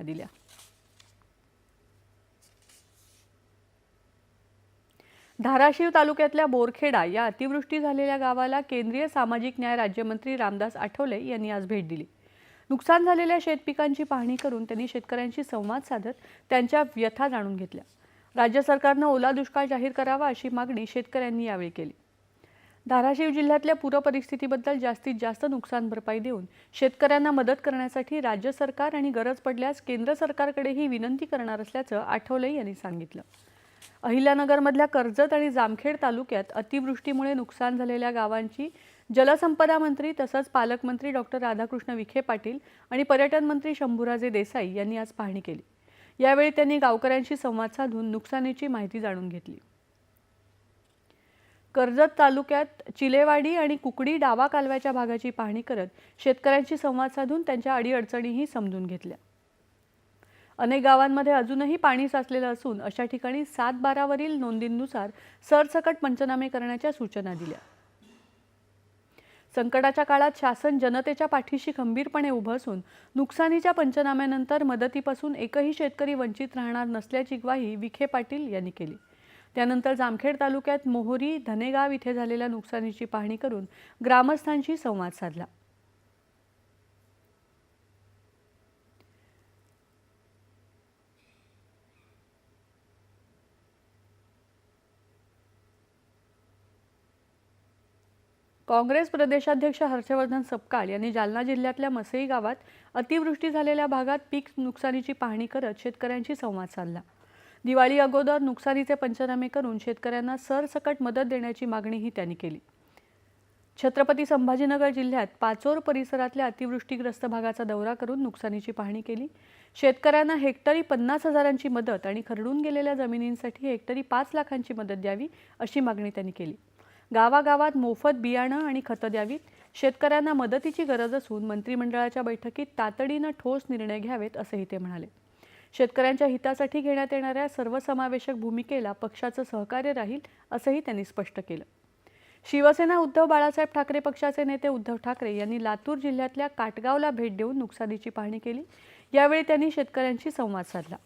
दिल्या धाराशिव तालुक्यातल्या बोरखेडा या अतिवृष्टी झालेल्या गावाला केंद्रीय सामाजिक न्याय राज्यमंत्री रामदास आठवले यांनी आज भेट दिली. नुकसान झालेल्या शेतपिकांची पाहणी करून त्यांनी शेतकऱ्यांशी संवाद साधत त्यांच्या व्यथा जाणून घेतल्या. राज्य सरकारनं ओला दुष्काळ जाहीर करावा अशी मागणी शेतकऱ्यांनी यावेळी केली. धाराशिव जिल्ह्यातल्या पूरपरिस्थितीबद्दल जास्तीत जास्त नुकसान भरपाई देऊन शेतकऱ्यांना मदत करण्यासाठी राज्य सरकार आणि गरज पडल्यास केंद्र सरकारकडेही विनंती करणार असल्याचं आठवले यांनी सांगितलं. अहिल्यानगरमधल्या कर्जत आणि जामखेड तालुक्यात अतिवृष्टीमुळे नुकसान झालेल्या गावांची जलसंपदा मंत्री तसंच पालकमंत्री डॉक्टर राधाकृष्ण विखे पाटील आणि पर्यटन मंत्री शंभूराजे देसाई यांनी आज पाहणी केली. यावेळी त्यांनी गावकऱ्यांशी संवाद साधून नुकसानीची माहिती जाणून घेतली. कर्जत तालुक्यात चिलेवाडी आणि कुकडी डावा कालव्याच्या भागाची पाहणी करत शेतकऱ्यांशी संवाद साधून त्यांच्या अडीअडचणीही समजून घेतल्या. अनेक गावांमध्ये अजूनही पाणी साचलेलं असून अशा ठिकाणी सात बारावरील नोंदींनुसार सरसकट पंचनामे करण्याच्या सूचना दिल्या. संकटाच्या काळात शासन जनतेच्या पाठीशी खंबीरपणे उभं असून नुकसानीच्या पंचनाम्यानंतर मदतीपासून एकही शेतकरी वंचित राहणार नसल्याची ग्वाही विखे पाटील यांनी केली. त्यानंतर जामखेड तालुक्यात मोहोरी धनेगाव इथे झालेल्या नुकसानीची पाहणी करून ग्रामस्थांशी संवाद साधला. काँग्रेस प्रदेशाध्यक्ष हर्षवर्धन सपकाळ यांनी जालना जिल्ह्यातल्या मसई गावात अतिवृष्टी झालेल्या भागात पीक नुकसानीची पाहणी करत शेतकऱ्यांशी संवाद साधला. दिवाळी अगोदर नुकसानीचे पंचनामे करून शेतकऱ्यांना सरसकट मदत देण्याची मागणीही त्यांनी केली. छत्रपती संभाजीनगर जिल्ह्यात पाचोर परिसरातल्या अतिवृष्टीग्रस्त भागाचा दौरा करून नुकसानीची पाहणी केली. शेतकऱ्यांना हेक्टरी पन्नास हजारांची मदत आणि खरडून गेलेल्या जमिनींसाठी हेक्टरी पाच लाखांची मदत द्यावी अशी मागणी त्यांनी केली. गावागावात मोफत बियाणं आणि खतं द्यावीत. शेतकऱ्यांना मदतीची गरज असून मंत्रिमंडळाच्या बैठकीत तातडीनं ठोस निर्णय घ्यावेत असंही ते म्हणाले. शेतकऱ्यांच्या हितासाठी घेण्यात येणाऱ्या सर्वसमावेशक भूमिकेला पक्षाचं सहकार्य राहील असंही त्यांनी स्पष्ट केलं. शिवसेना उद्धव बाळासाहेब ठाकरे पक्षाचे नेते उद्धव ठाकरे यांनी लातूर जिल्ह्यातल्या काटगावला भेट देऊन नुकसानीची पाहणी केली. यावेळी त्यांनी शेतकऱ्यांशी संवाद साधला.